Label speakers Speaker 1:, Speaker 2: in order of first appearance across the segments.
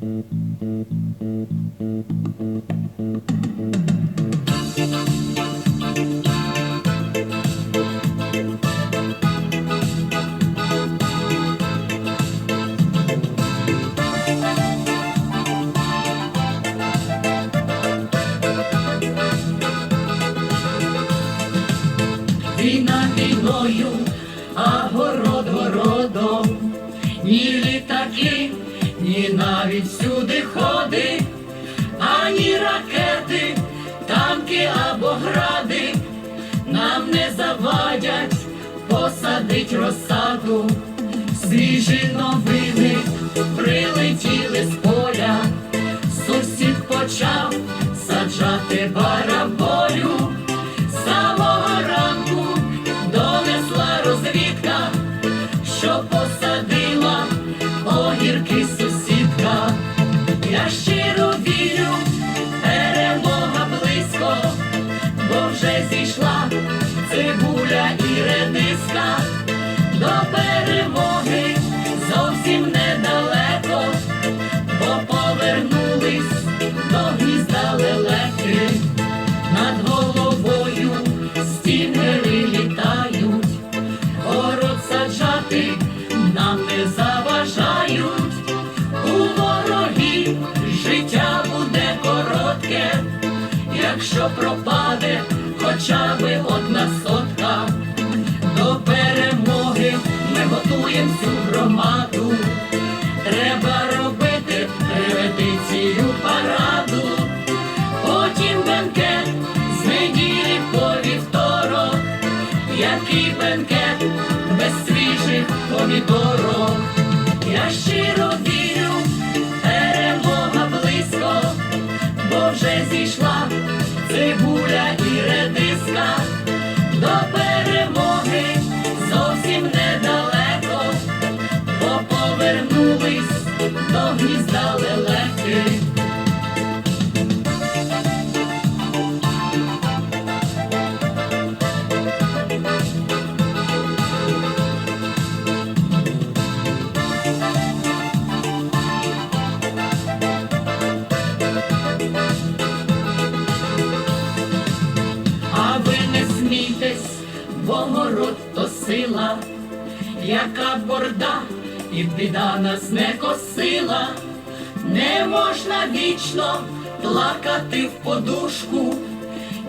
Speaker 1: Війна війною, а город городом, ні літаки, ні навіть сюди ходи, ані ракети, танки або гради нам не завадять посадить розсаду, свіжі новини вже зійшла цибуля і редиска. До перемоги зовсім недалеко, бо повернулись до гнізда лелеки. Над головою стінгери літають, город саджати нам не заважають. У ворогів життя буде коротке, якщо пропаде хоча би одна сотка. До перемоги ми готуємо всю громаду. Треба робити репетицію параду. Потім бенкет з неділі по вівторок, який бенкет без свіжих помідорок. Я щиро вірю, перемога близько, бо вже зійшла цибуля і редиска. До перемоги зовсім недалеко, бо повернулись до гнізда лелеки. Не смійтесь, бо город то сила, яка борда і біда нас не косила, не можна вічно плакати в подушку,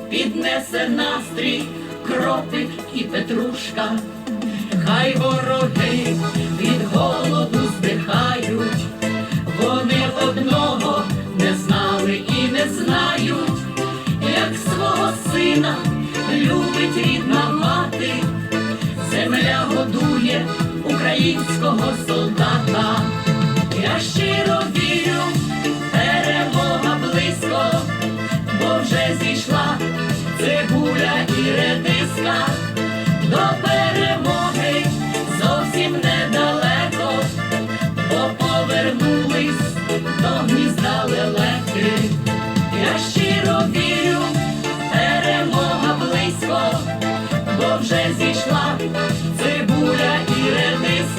Speaker 1: піднесе настрій кропик і петрушка, хай вороги від голоду здихають, вони одного не знали і не знають як свого сина любить рідна мати, земля годує українського солдата. Я щиро вірю, перемога близько, бо вже зійшла цибуля і редиска. До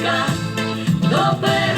Speaker 1: життя.